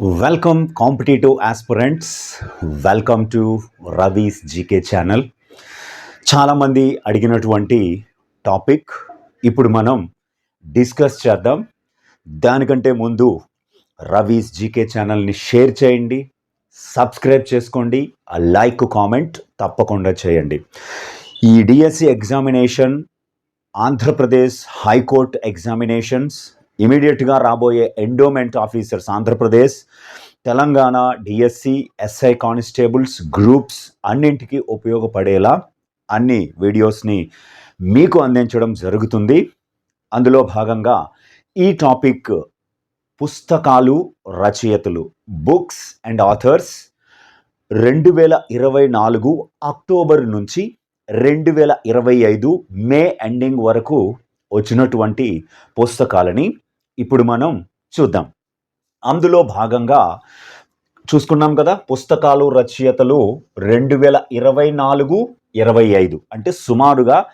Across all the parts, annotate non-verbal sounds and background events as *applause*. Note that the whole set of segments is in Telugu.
Welcome competitive aspirants welcome to Ravi's GK channel చాలామంది అడిగినటువంటి టాపిక్ ఇప్పుడు మనం డిస్కస్ చేద్దాం. దానికంటే ముందు రవీస్ జీకే ఛానల్ని షేర్ చేయండి. సబ్స్క్రైబ్ చేసుకోండి. ఆ లైక్ కామెంట్ తప్పకుండా చేయండి. ఈ DSC examination Andhra Pradesh high court examinations ఇమీడియట్గా రాబోయే endowment officers Andhra Pradesh Telangana DSC SI constables groups అన్నింటికి ఉపయోగపడేలా అన్ని వీడియోస్ని మీకు అందించడం జరుగుతుంది. అందులో భాగంగా ఈ టాపిక్ పుస్తకాలు రచయితలు బుక్స్ అండ్ ఆథర్స్ రెండు వేల ఇరవై నాలుగు అక్టోబర్ నుంచి రెండు వేల ఇరవై ఐదు మే ఎండింగ్ వరకు వచ్చినటువంటి పుస్తకాలని ఇప్పుడు మనం చూద్దాం. అందులో భాగంగా చూసుకున్నాం కదా పుస్తకాలు రచయితలు రెండు వేల ఇరవై నాలుగు ఇరవై ఐదు అంటే సుమారుగా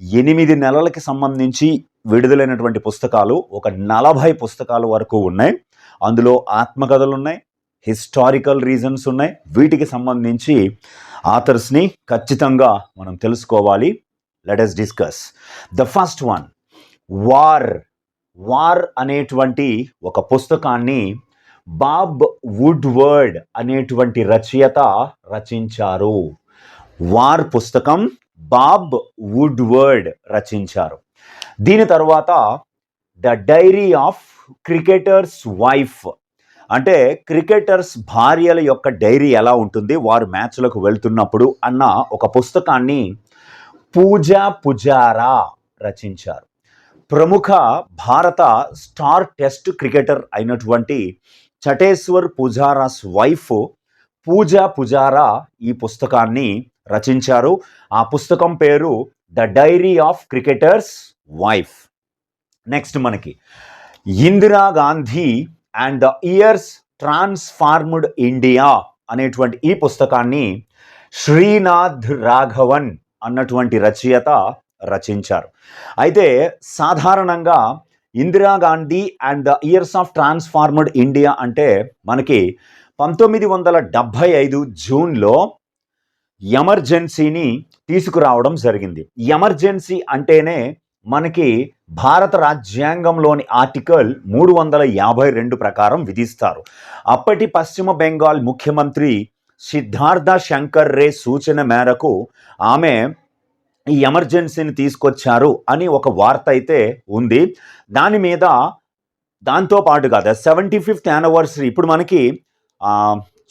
ఎనిమిది నెలలకి సంబంధించి విడుదలైనటువంటి పుస్తకాలు ఒక నలభై పుస్తకాల వరకు ఉన్నాయి. అందులో ఆత్మకథలు ఉన్నాయి హిస్టారికల్ రీజన్స్ ఉన్నాయి. వీటికి సంబంధించి ఆథర్స్ని ఖచ్చితంగా మనం తెలుసుకోవాలి. Let us discuss the first one war war అనేటువంటి ఒక పుస్తకాన్ని బాబ్ వుడ్వర్డ్ అనేటువంటి రచయిత రచించారు. వార్ పుస్తకం బాబ్ వుడ్వర్డ్ రచించారు. దీని తర్వాత the diary of cricketer's wife అంటే క్రికెటర్స్ భార్యల యొక్క డైరీ ఎలా ఉంటుంది వారు మ్యాచ్లకు వెళ్తున్నప్పుడు అన్న ఒక పుస్తకాన్ని పూజా పుజారా రచించారు. ప్రముఖ భారత స్టార్ టెస్ట్ క్రికెటర్ అయినటువంటి చటేశ్వర్ పుజారాస్ వైఫ్ పూజా పుజారా ఈ పుస్తకాన్ని రచించారు. ఆ పుస్తకం పేరు the diary of cricketer's wife. Next మనకి Indira Gandhi and the years transformed India అనేటువంటి ఈ పుస్తకాన్ని శ్రీనాథ్ రాఘవన్ అన్నటువంటి రచయిత రచించారు. అయితే సాధారణంగా Indira Gandhi and the years of transformed India అంటే మనకి పంతొమ్మిది వందల డెబ్భై ఐదు జూన్లో ఎమర్జెన్సీని తీసుకురావడం జరిగింది. ఎమర్జెన్సీ అంటేనే మనకి భారత రాజ్యాంగంలోని ఆర్టికల్ మూడు వందల యాభై రెండు ప్రకారం విధిస్తారు. అప్పటి పశ్చిమ బెంగాల్ ముఖ్యమంత్రి సిద్ధార్థ శంకర్ రే సూచన మేరకు ఆమె ఈ ఎమర్జెన్సీని తీసుకొచ్చారు అని ఒక వార్త అయితే ఉంది. దాని మీద దాంతో పాటుగా ద సెవెంటీ ఫిఫ్త్ యానివర్సరీ ఇప్పుడు మనకి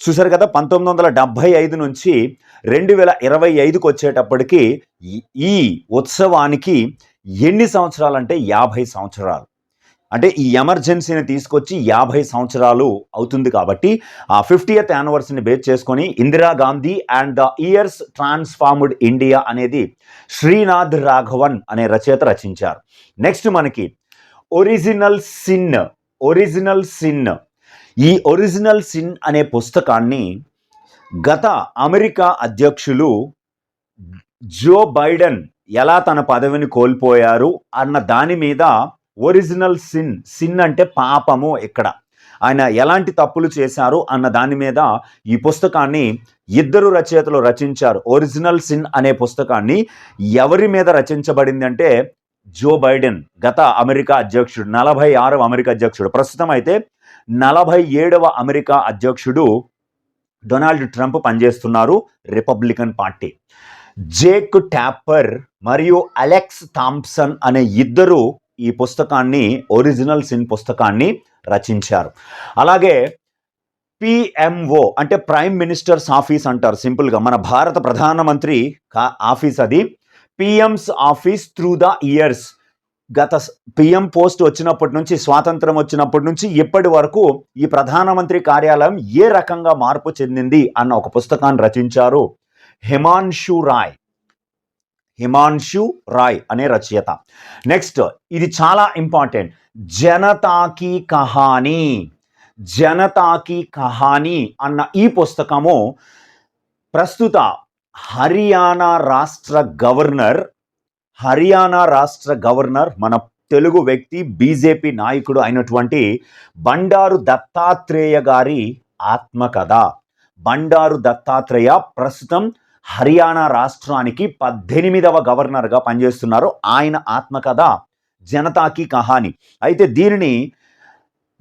చూసారు కదా పంతొమ్మిది వందల డెబ్భై ఐదు నుంచి రెండు వేల ఇరవై ఐదుకి వచ్చేటప్పటికి ఈ- ఈ ఉత్సవానికి ఎన్ని సంవత్సరాలు అంటే యాభై సంవత్సరాలు. అంటే ఈ ఎమర్జెన్సీని తీసుకొచ్చి యాభై సంవత్సరాలు అవుతుంది కాబట్టి ఆ ఫిఫ్టీయత్ యానివర్సరీని బేస్ చేసుకొని Indira Gandhi and the years transformed India అనేది శ్రీనాథ్ రాఘవన్ అనే రచయిత రచించారు. నెక్స్ట్ మనకి ఒరిజినల్ సిన్ ఒరిజినల్ సిన్. ఈ ఒరిజినల్ సిన్ అనే పుస్తకాన్ని గత అమెరికా అధ్యక్షులు జో బైడెన్ ఎలా తన పదవిని కోల్పోయారు అన్న దాని మీద ఒరిజినల్ సిన్. సిన్ అంటే పాపము ఇక్కడ. ఆయన ఎలాంటి తప్పులు చేశారు అన్న దాని మీద ఈ పుస్తకాన్ని ఇద్దరు రచయితలు రచించారు. ఒరిజినల్ సిన్ అనే పుస్తకాన్ని ఎవరి మీద రచించబడింది అంటే జో బైడెన్ గత అమెరికా అధ్యక్షుడు నలభై ఆరవ అమెరికా అధ్యక్షుడు. ప్రస్తుతం అయితే నలభై ఏడవ అమెరికా అధ్యక్షుడు డొనాల్డ్ ట్రంప్ పనిచేస్తున్నారు రిపబ్లికన్ పార్టీ. జేక్ ట్యాపర్ మరియు అలెక్స్ థాంప్సన్ అనే ఇద్దరు ఈ పుస్తకాన్ని ఒరిజినల్ సిన్ పుస్తకాన్ని రచించారు. అలాగే పిఎంఓ అంటే ప్రైమ్ మినిస్టర్స్ ఆఫీస్ అంటారు సింపుల్గా. మన భారత ప్రధానమంత్రి కా- ఆఫీస్ అది. PM's office through the years గత పిఎం పోస్ట్ వచ్చినప్పటి నుంచి స్వాతంత్రం వచ్చినప్పటి నుంచి ఇప్పటి వరకు ఈ ప్రధానమంత్రి కార్యాలయం ఏ రకంగా మార్పు చెందింది అన్న ఒక పుస్తకాన్ని రచించారు హిమాన్షు రాయ్. హిమాన్షు రాయ్ అనే రచయిత. నెక్స్ట్ ఇది చాలా ఇంపార్టెంట్ జనతాకి కహానీ. జనతాకి కహానీ అన్న ఈ పుస్తకము ప్రస్తుత హర్యానా రాష్ట్ర గవర్నర్ హర్యానా రాష్ట్ర గవర్నర్ మన తెలుగు వ్యక్తి బీజేపీ నాయకుడు అయినటువంటి బండారు దత్తాత్రేయ గారి ఆత్మకథ. బండారు దత్తాత్రేయ ప్రస్తుతం హర్యానా రాష్ట్రానికి పద్దెనిమిదవ గవర్నర్గా పనిచేస్తున్నారు ఆయన ఆత్మకథ జనతాకి కహాని. అయితే దీనిని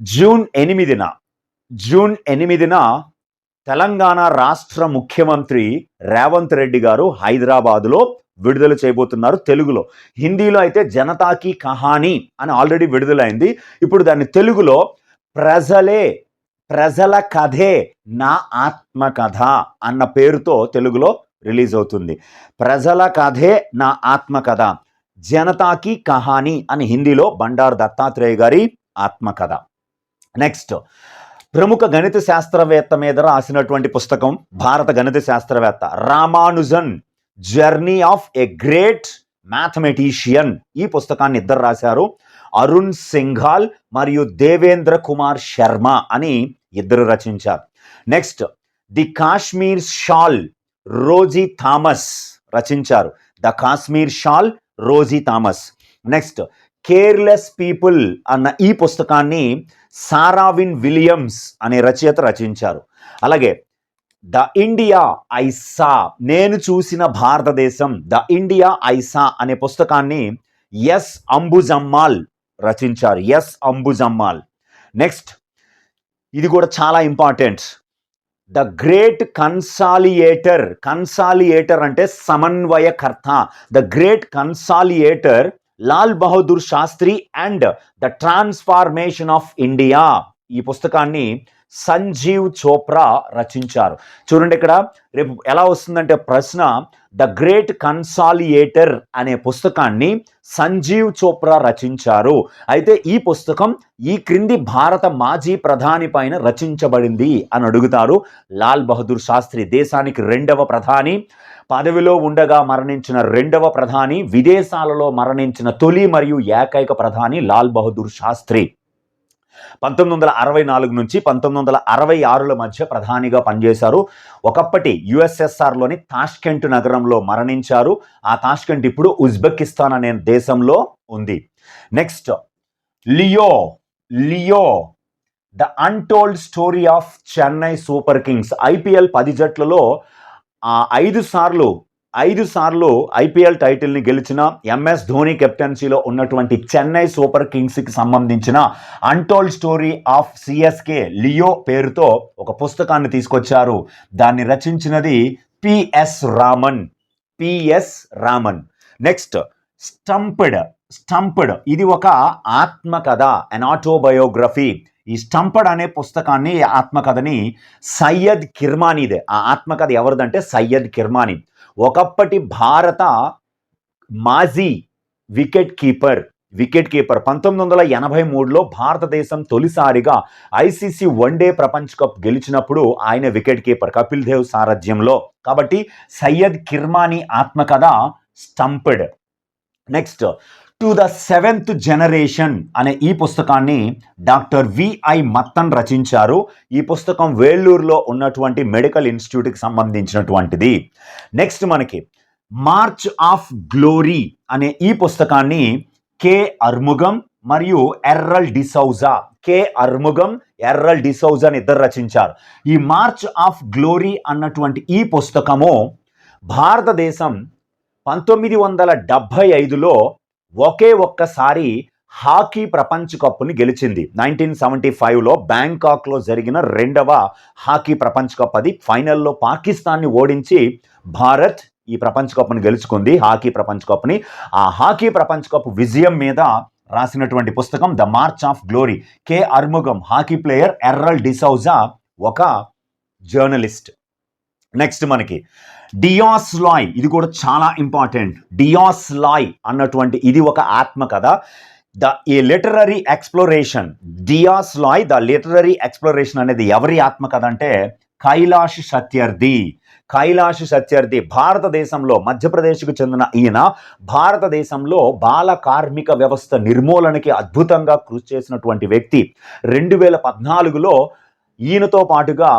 జూన్ ఎనిమిదిన జూన్ ఎనిమిదిన తెలంగాణ రాష్ట్ర ముఖ్యమంత్రి రేవంత్ రెడ్డి గారు హైదరాబాదులో విడుదల చేయబోతున్నారు తెలుగులో. హిందీలో అయితే జనతాకి కహాని అని ఆల్రెడీ విడుదలైంది. ఇప్పుడు దాన్ని తెలుగులో ప్రజలే ప్రజల కథే నా ఆత్మకథ అన్న పేరుతో తెలుగులో రిలీజ్ అవుతుంది ప్రజల కథే నా ఆత్మకథ. జనతాకి కహాని అని హిందీలో బండారు దత్తాత్రేయ గారి ఆత్మకథ. నెక్స్ట్ ప్రముఖ గణిత శాస్త్రవేత్త మీద రాసినటువంటి పుస్తకం భారత గణిత శాస్త్రవేత్త Ramanujan journey of a great mathematician ఈ పుస్తకాన్ని ఇద్దరు రాశారు. అరుణ్ సింఘాల్ మరియు దేవేంద్ర కుమార్ శర్మ అని ఇద్దరు రచించారు. Next the Kashmir shawl Rosy Thomas రచించారు. The Kashmir shawl Rosy Thomas. Next careless people అన్న ఈ పుస్తకాన్ని సారావిన్ విలియమ్స్ అనే రచయిత రచించారు. అలాగే ద ఇండియా ఐసా నేను చూసిన భారతదేశం ద ఇండియా ఐసా అనే పుస్తకాన్ని ఎస్ అంబుజమ్మాల్ రచించారు. ఎస్ అంబుజమ్మాల్. నెక్స్ట్ ఇది కూడా చాలా important. The great consolidator. Consolidator అంటే సమన్వయకర్త. The great consolidator Lal Bahadur Shastri and the transformation of India. ఈ పుస్తకాన్ని సంజీవ్ చోప్రా రచించారు. చూడండి ఇక్కడ రేపు ఎలా వస్తుందంటే ప్రశ్న ద గ్రేట్ కన్సాలియేటర్ అనే పుస్తకాన్ని సంజీవ్ చోప్రా రచించారు. అయితే ఈ పుస్తకం ఈ క్రింది భారత మాజీ ప్రధాని పైన రచించబడింది అని అడుగుతారు లాల్ బహదూర్ శాస్త్రి దేశానికి రెండవ ప్రధాని పదవిలో ఉండగా మరణించిన రెండవ ప్రధాని విదేశాలలో మరణించిన తొలి మరియు ఏకైక ప్రధాని లాల్ బహదూర్ శాస్త్రి. పంతొమ్మిది వందల అరవై నాలుగు నుంచి పంతొమ్మిది వందల అరవై ఆరుల మధ్య ప్రధానిగా పనిచేశారు. ఒకప్పటి యుఎస్ఎస్ఆర్లోని తాష్కెంట్ నగరంలో మరణించారు. ఆ తాష్కెంట్ ఇప్పుడు ఉజ్బెకిస్తాన్ అనే దేశంలో ఉంది. Next leo leo the untold story of Chennai super kings. IPL పది జట్లలో ఆ ఐదు సార్లు ఐదు సార్లు ఐపీఎల్ టైటిల్ని గెలిచిన ఎంఎస్ ధోని కెప్టెన్సీలో ఉన్నటువంటి చెన్నై సూపర్ కింగ్స్కి సంబంధించిన untold story of CSK leo పేరుతో ఒక పుస్తకాన్ని తీసుకొచ్చారు. దాన్ని రచించినది PS Raman. PS Raman. Next stumped. Stumped. ఇది ఒక ఆత్మకథ అన్ ఆటోబయోగ్రఫీ ఈ స్టంపడ్ అనే పుస్తకాన్ని ఆత్మకథని సయ్యద్ కిర్మానీదే. ఆ ఆత్మకథ ఎవరిదంటే సయ్యద్ కిర్మానీ. ఒకప్పటి భారత మాజీ వికెట్ కీపర్ వికెట్ కీపర్ పంతొమ్మిది వందల ఎనభై మూడులో భారతదేశం తొలిసారిగా ఐసీసీ వన్డే ప్రపంచ కప్ గెలిచినప్పుడు ఆయన వికెట్ కీపర్ కపిల్ దేవ్ సారథ్యంలో. కాబట్టి సయ్యద్ కిర్మానీ ఆత్మకథ stumped. Next to the seventh generation అనే ఈ పుస్తకాన్ని డాక్టర్ విఐ మత్తన్ రచించారు. ఈ పుస్తకం వేళ్ళూరులో ఉన్నటువంటి మెడికల్ ఇన్స్టిట్యూట్కి సంబంధించినటువంటిది. నెక్స్ట్ మనకి మార్చ్ ఆఫ్ గ్లోరీ అనే ఈ పుస్తకాన్ని కే అర్ముగం మరియు Errol D'Souza K Arumugam Errol D'Souza అని ఇద్దరు రచించారు. ఈ మార్చ్ ఆఫ్ గ్లోరీ అన్నటువంటి ఈ పుస్తకము భారతదేశం పంతొమ్మిది వందల డెబ్భై ఐదులో ఒకే ఒక్కసారి హాకీ ప్రపంచ కప్పుని గెలిచింది. నైన్టీన్ సెవెంటీ ఫైవ్లో బ్యాంకాక్లో జరిగిన రెండవ హాకీ ప్రపంచ కప్ అది. ఫైనల్లో పాకిస్తాన్ని ఓడించి భారత్ ఈ ప్రపంచ కప్ను గెలుచుకుంది. హాకీ ప్రపంచ కప్ని. ఆ హాకీ ప్రపంచ కప్ విజయం మీద రాసినటువంటి పుస్తకం the march of glory. K. Arumugam hockey player Errol D'Souza ఒక జర్నలిస్ట్. నెక్స్ట్ మనకి డియాస్ లాయ్ ఇది కూడా చాలా ఇంపార్టెంట్ డియాస్ లాయ్ అన్నటువంటి ఇది ఒక ఆత్మకథ ద ఈ లిటరరీ ఎక్స్ప్లోరేషన్ డియాస్ లాయ్ ద లిటరరీ ఎక్స్ప్లోరేషన్ అనేది ఎవరి ఆత్మకథ అంటే కైలాష్ సత్యర్థి. కైలాష్ సత్యర్థి భారతదేశంలో మధ్యప్రదేశ్కు చెందిన ఈయన భారతదేశంలో బాల కార్మిక వ్యవస్థ నిర్మూలనకి అద్భుతంగా కృషి చేసినటువంటి వ్యక్తి. రెండు వేల పద్నాలుగులో ఈయనతో పాటుగా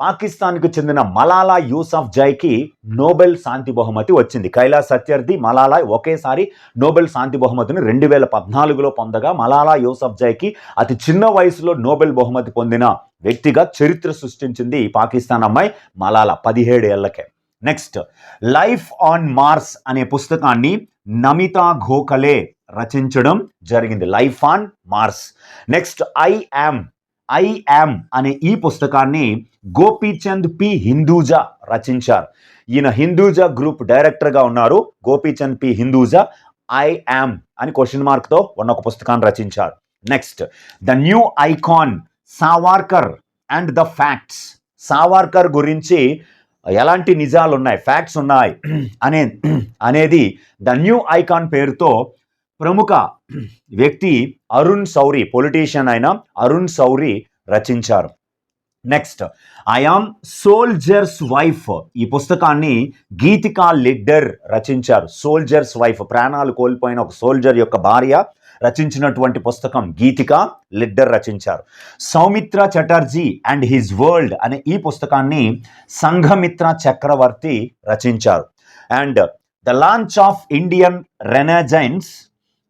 పాకిస్తాన్కు చెందిన మలాలా యూసఫ్ జైకి నోబెల్ శాంతి బహుమతి వచ్చింది. కైలాస్ సత్యర్థి మలాలా ఒకేసారి నోబెల్ శాంతి బహుమతిని రెండు వేల పద్నాలుగులో పొందగా మలాలా యూసఫ్ జైకి అతి చిన్న వయసులో నోబెల్ బహుమతి పొందిన వ్యక్తిగా చరిత్ర సృష్టించింది పాకిస్తాన్ అమ్మాయి మలాలా పదిహేడు ఏళ్ళకే. నెక్స్ట్ లైఫ్ ఆన్ మార్స్ అనే పుస్తకాన్ని నమితా ఘోఖలే రచించడం జరిగింది. Life on Mars. Next I am I am అనే ఈ పుస్తకాన్ని గోపీచంద్ పి హిందూజా రచించారు. ఈయన హిందూజా గ్రూప్ డైరెక్టర్గా ఉన్నారు. Gopichand P Hinduja I am అని క్వశ్చన్ మార్క్తో ఉన్న ఒక పుస్తకాన్ని రచించారు. Next the new icon Savarkar and the facts. Savarkar గురించి ఎలాంటి నిజాలు ఉన్నాయి? ఫ్యాక్ట్స్ ఉన్నాయి *clears throat* అనే *clears throat* అనేది ద న్యూ ఐకాన్ పేరుతో ప్రముఖ వ్యక్తి అరుణ్ సౌరి పొలిటీషియన్ అయిన అరుణ్ సౌరి రచించారు. నెక్స్ట్ ఐఆమ్ సోల్జర్స్ వైఫ్ ఈ పుస్తకాన్ని గీతికా లిడ్డర్ రచించారు. సోల్జర్స్ వైఫ్ ప్రాణాలు కోల్పోయిన ఒక సోల్జర్ యొక్క భార్య రచించినటువంటి పుస్తకం గీతిక లిడ్డర్ రచించారు. Soumitra Chatterjee and his world అనే ఈ పుస్తకాన్ని సంఘమిత్ర చక్రవర్తి రచించారు. And the launch of Indian renaissance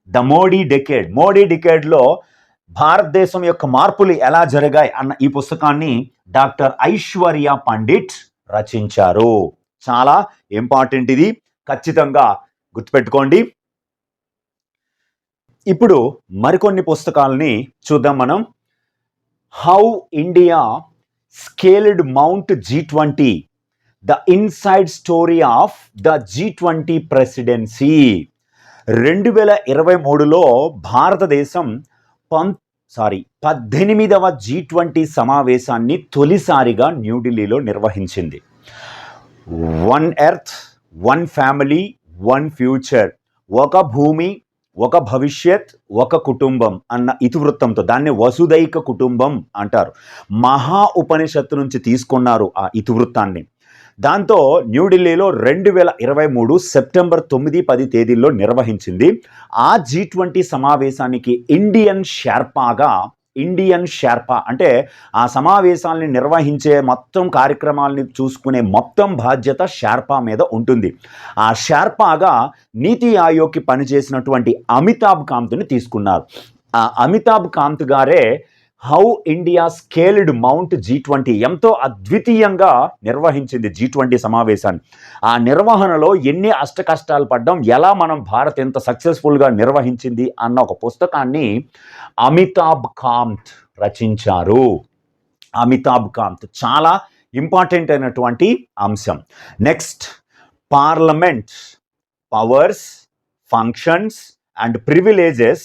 the Modi decade Modi డికేడ్లో భారతదేశం యొక్క మార్పులు ఎలా జరిగాయి అన్న ఈ పుస్తకాన్ని డాక్టర్ ఐశ్వర్య పండిట్ రచించారు. చాలా ఇంపార్టెంట్ ఇది. ఖచ్చితంగా గుర్తుపెట్టుకోండి. ఇప్పుడు మరికొన్ని పుస్తకాలని చూద్దాం మనం. How India scaled Mount G twenty the inside story of the G twenty presidency రెండు వేల ఇరవై మూడులో భారతదేశం పం సారీ పద్దెనిమిదవ జీ ట్వంటీ సమావేశాన్ని తొలిసారిగా న్యూఢిల్లీలో నిర్వహించింది. One earth one family one future ఒక భూమి ఒక భవిష్యత్ ఒక కుటుంబం అన్న ఇతివృత్తంతో దాన్ని వసుదైక కుటుంబం అంటారు. మహా ఉపనిషత్తు నుంచి తీసుకున్నారు ఆ ఇతివృత్తాన్ని. దాంతో న్యూఢిల్లీలో రెండు వేల ఇరవై మూడు సెప్టెంబర్ తొమ్మిది పది తేదీల్లో నిర్వహించింది. ఆ జీ ట్వంటీ సమావేశానికి ఇండియన్ షార్పాగా ఇండియన్ షార్పా అంటే ఆ సమావేశాలని నిర్వహించే మొత్తం కార్యక్రమాలని చూసుకునే మొత్తం బాధ్యత షార్పా మీద ఉంటుంది. ఆ షార్పాగా నీతి ఆయోగ్కి పనిచేసినటువంటి అమితాబ్ కాంత్ని తీసుకున్నారు. ఆ అమితాబ్ కాంత్ గారే how India scaled Mount G twenty ఎంతో అద్వితీయంగా నిర్వహించింది జీ ట్వంటీ సమావేశాన్ని. ఆ నిర్వహణలో ఎన్ని అష్ట కష్టాలు ఎలా మనం భారత్ ఎంత సక్సెస్ఫుల్గా నిర్వహించింది అన్న ఒక పుస్తకాన్ని అమితాబ్ కాంత్ రచించారు. అమితాబ్ కాంత్ చాలా ఇంపార్టెంట్ అయినటువంటి అంశం. Next parliament powers functions and privileges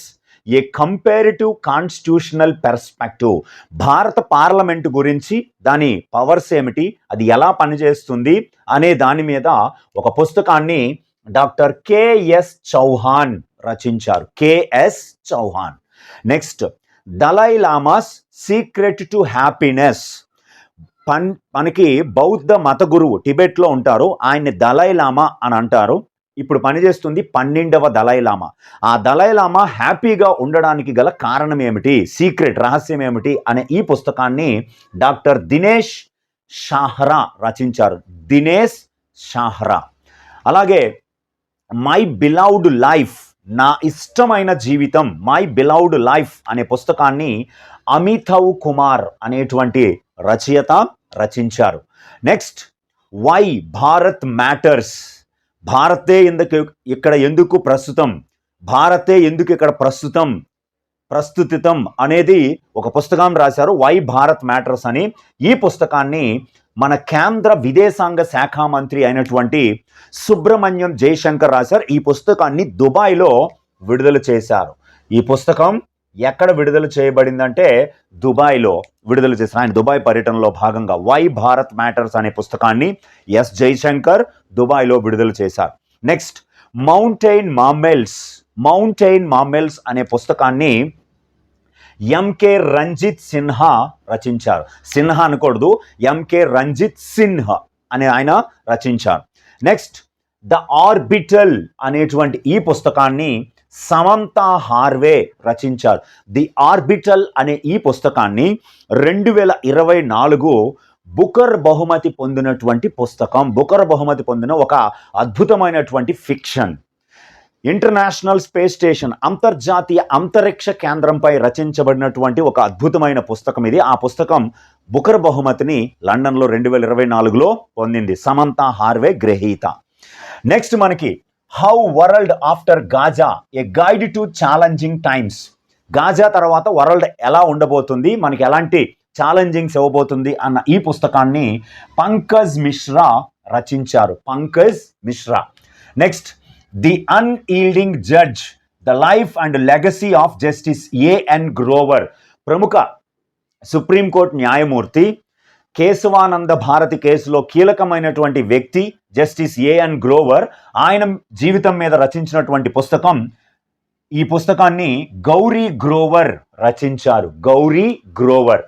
a comparative constitutional perspective భారత పార్లమెంట్ గురించి దాని పవర్స్ ఏమిటి? అది ఎలా పనిచేస్తుంది? అనే దాని మీద ఒక పుస్తకాన్ని డాక్టర్ కెఎస్ చౌహాన్ రచించారు. KS Chauhan. Next Dalai Lama's secret to happiness పన్ మనకి బౌద్ధ మత గురువు టిబెట్లో ఉంటారు. ఆయన్ని దలై లామా అని అంటారు. ఇప్పుడు పనిచేస్తుంది పన్నెండవ దలైలామా ఆ దళైలామా హ్యాపీగా ఉండడానికి గల కారణం ఏమిటి? సీక్రెట్ రహస్యం ఏమిటి? అనే ఈ పుస్తకాన్ని డాక్టర్ దినేష్ షాహ్రా రచించారు. దినేష్ షాహ్రా. అలాగే మై బిలౌడ్ లైఫ్ నా ఇష్టమైన జీవితం మై బిలౌడ్ లైఫ్ అనే పుస్తకాన్ని అమితవ్ కుమార్ అనేటువంటి రచయిత రచించారు. Next why Bharat matters. భారతే ఎందుకు ఇక్కడ ఎందుకు ప్రస్తుతం? భారతే ఎందుకు ఇక్కడ ప్రస్తుతం? ప్రస్తుతితం అనేది ఒక పుస్తకం రాశారు వై భారత్ మ్యాటర్స్ అని. ఈ పుస్తకాన్ని మన కేంద్ర విదేశాంగ శాఖ మంత్రి అయినటువంటి సుబ్రహ్మణ్యం జయశంకర్ రాశారు. ఈ పుస్తకాన్ని దుబాయ్లో విడుదల చేశారు. ఈ పుస్తకం ఎక్కడ విడుదల చేయబడిందంటే దుబాయ్లో విడుదల చేసిన ఆయన దుబాయ్ పర్యటనలో భాగంగా వై భారత్ మ్యాటర్స్ అనే పుస్తకాన్ని ఎస్ జైశంకర్ దుబాయ్లో విడుదల చేశారు. Next mountain mammals mountain mammals అనే పుస్తకాన్ని ఎంకే రంజిత్ సిన్హా రచించారు. సిన్హా అనకూడదు ఎంకే రంజిత్ సిన్హా అనే ఆయన రచించారు. నెక్స్ట్ ద ఆర్బిటల్ అనేటువంటి ఈ పుస్తకాన్ని సమంతా హార్వే రచించారు. ది ఆర్బిటల్ అనే ఈ పుస్తకాన్ని రెండు వేల ఇరవై నాలుగు బుకర్ బహుమతి పొందినటువంటి పుస్తకం బుకర్ బహుమతి పొందిన ఒక అద్భుతమైనటువంటి ఫిక్షన్. ఇంటర్నేషనల్ స్పేస్ స్టేషన్ అంతర్జాతీయ అంతరిక్ష కేంద్రంపై రచించబడినటువంటి ఒక అద్భుతమైన పుస్తకం ఇది. ఆ పుస్తకం బుకర్ బహుమతిని లండన్లో రెండు వేల ఇరవై నాలుగులో పొందింది. సమంత హార్వే గ్రహీత. నెక్స్ట్ మనకి how world after Gaza a guide to challenging times Gaza తర్వాత వరల్డ్ ఎలా ఉండబోతుంది మనకి ఎలాంటి ఛాలెంజింగ్స్ ఇవ్వబోతుంది అన్న ఈ పుస్తకాన్ని పంకజ్ మిశ్రా రచించారు. Pankaj Mishra next the unyielding judge the life and legacy of justice AN Grover ప్రముఖ సుప్రీంకోర్టు న్యాయమూర్తి కేశవానంద భారతి కేసులో కీలకమైనటువంటి వ్యక్తి జస్టిస్ ఏఎన్ గ్రోవర్. ఆయన జీవితం మీద రచించినటువంటి పుస్తకం. ఈ పుస్తకాన్ని గౌరీ గ్రోవర్ రచించారు. Gauri Grover.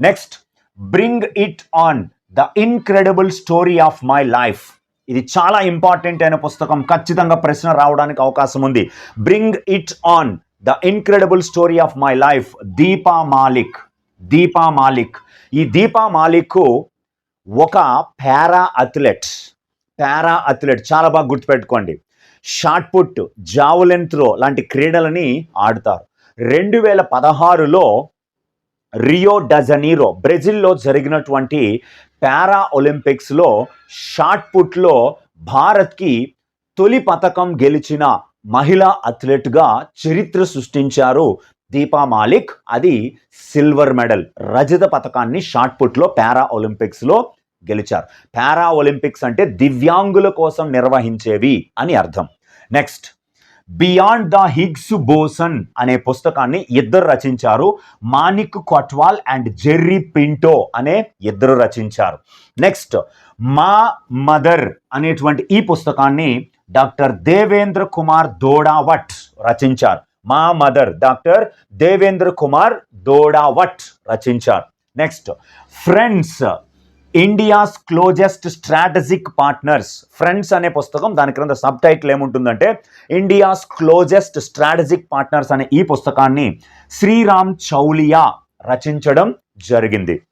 Next bring it on the incredible story of my life. ఇది చాలా ఇంపార్టెంట్ అయిన పుస్తకం. ఖచ్చితంగా ప్రశ్న రావడానికి అవకాశం ఉంది. Bring it on the incredible story of my life. Deepa Malik. Deepa Malik. ఈ దీపా మాలిక్ ఒక పారా అథ్లెట్ పారా అథ్లెట్ చాలా బాగా గుర్తుపెట్టుకోండి. షార్ట్ పుట్ జావులెన్ త్రో లాంటి క్రీడలని ఆడతారు. రెండు వేల పదహారులో రియో డజనీరో బ్రెజిల్లో జరిగినటువంటి పారా ఒలింపిక్స్లో షార్ట్ పుట్లో భారత్కి తొలి పథకం గెలిచిన మహిళా అథ్లెట్గా చరిత్ర సృష్టించారు దీపా మాలిక్ అది సిల్వర్ మెడల్. రజత పథకాన్ని షార్ట్ పుట్లో పారా ఒలింపిక్స్లో గెలిచారు. పారా ఒలింపిక్స్ అంటే దివ్యాంగుల కోసం నిర్వహించేవి అని అర్థం. Next beyond the Higgs boson అనే పుస్తకాన్ని ఇద్దరు రచించారు. మానిక్ కొట్వాల్ అండ్ జెర్రీ పింటో అనే ఇద్దరు రచించారు. నెక్స్ట్ మా మదర్ అనేటువంటి ఈ పుస్తకాన్ని డాక్టర్ దేవేంద్ర కుమార్ దోడావట్ రచించారు. మా మదర్ డాక్టర్ దేవేంద్ర కుమార్ దోడావట్ రచించారు. Next friends India's closest strategic partners friends అనే పుస్తకం దాని క్రింద సబ్ టైటిల్ ఏముంటుందంటే ఇండియాస్ క్లోజెస్ట్ స్ట్రాటజిక్ పార్ట్నర్స్ అనే ఈ పుస్తకాన్ని శ్రీరామ్ చౌలియా రచించడం జరిగింది.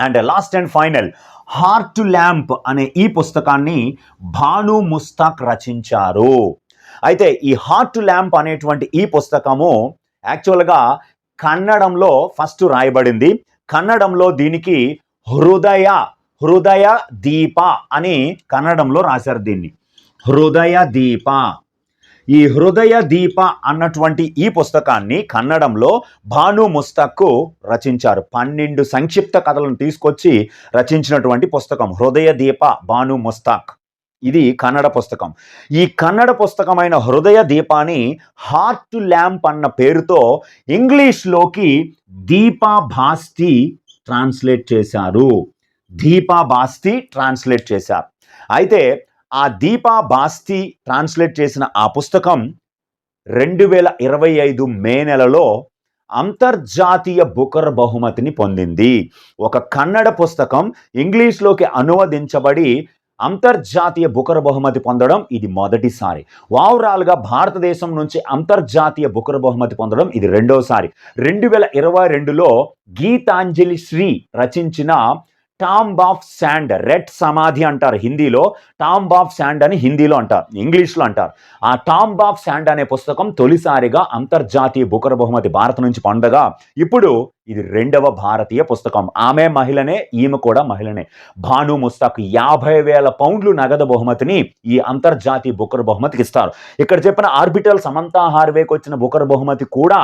And last and final heart lamp అనే ఈ పుస్తకాన్ని భాను ముస్తాక్ రచించారు. అయితే ఈ హార్ట్ ల్యాంప్ అనేటువంటి ఈ పుస్తకము యాక్చువల్గా కన్నడంలో ఫస్ట్ రాయబడింది. కన్నడంలో దీనికి హృదయ హృదయ దీప అని కన్నడంలో రాశారు దీన్ని. హృదయ దీప. ఈ హృదయ దీప అన్నటువంటి ఈ పుస్తకాన్ని కన్నడంలో భాను ముస్తక్ రచించారు. పన్నెండు సంక్షిప్త కథలను తీసుకొచ్చి రచించినటువంటి పుస్తకం హృదయ దీప భాను ముస్తాక్. ఇది కన్నడ పుస్తకం. ఈ కన్నడ పుస్తకమైన హృదయ దీపాన్ని హార్ట్ ల్యాంప్ అన్న పేరుతో ఇంగ్లీష్లోకి దీపా భాస్తి ట్రాన్స్లేట్ చేశారు. దీపా భాస్తి ట్రాన్స్లేట్ చేశారు. అయితే ఆ దీపా భాస్తి ట్రాన్స్లేట్ చేసిన ఆ పుస్తకం రెండు వేల ఇరవై ఐదు మే నెలలో అంతర్జాతీయ బుకర్ బహుమతిని పొందింది. ఒక కన్నడ పుస్తకం ఇంగ్లీష్లోకి అనువదించబడి అంతర్జాతీయ బుకర బహుమతి పొందడం ఇది మొదటిసారి. ఓవరాల్గా భారతదేశం నుంచి అంతర్జాతీయ బుకర బహుమతి పొందడం ఇది రెండోసారి. రెండు వేల ఇరవై రెండులో గీతాంజలి శ్రీ రచించిన టాంబ్ ఆఫ్ శాండ్ రెడ్ సమాధి అంటారు హిందీలో. టాంబ్ ఆఫ్ శాండ్ అని హిందీలో అంటారు ఇంగ్లీష్లో అంటారు. ఆ టాంబ్ ఆఫ్ శాండ్ అనే పుస్తకం తొలిసారిగా అంతర్జాతీయ బుకర్ బహుమతి భారత్ నుంచి పొందగా ఇప్పుడు ఇది రెండవ భారతీయ పుస్తకం. ఆమె మహిళనే ఈమె కూడా మహిళనే. భాను ముస్తాక్ యాభై వేల పౌండ్లు నగదు బహుమతిని ఈ అంతర్జాతీయ బుకర్ బహుమతికి ఇస్తారు. ఇక్కడ చెప్పిన ఆర్బిటల్ సమంతా హార్వేకి వచ్చిన బుకర్ బహుమతి కూడా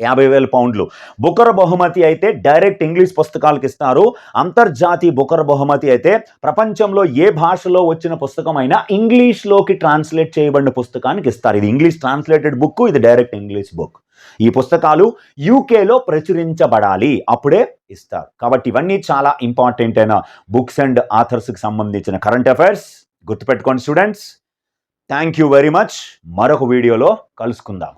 యాభై వేల పౌండ్లు. బుకర బహుమతి అయితే డైరెక్ట్ ఇంగ్లీష్ పుస్తకాలకు ఇస్తారు. అంతర్జాతీయ బుకర బహుమతి అయితే ప్రపంచంలో ఏ భాషలో వచ్చిన పుస్తకం అయినా ఇంగ్లీష్లోకి ట్రాన్స్లేట్ చేయబడిన పుస్తకానికి ఇస్తారు. ఇది ఇంగ్లీష్ ట్రాన్స్లేటెడ్ బుక్ ఇది డైరెక్ట్ ఇంగ్లీష్ బుక్. ఈ పుస్తకాలు యూకేలో ప్రచురించబడాలి అప్పుడే ఇస్తారు. కాబట్టి ఇవన్నీ చాలా ఇంపార్టెంట్ అయిన బుక్స్ అండ్ ఆథర్స్కి సంబంధించిన కరెంట్ అఫైర్స్. గుర్తుపెట్టుకోండి students. Thank you very much. మరొక వీడియోలో కలుసుకుందాం.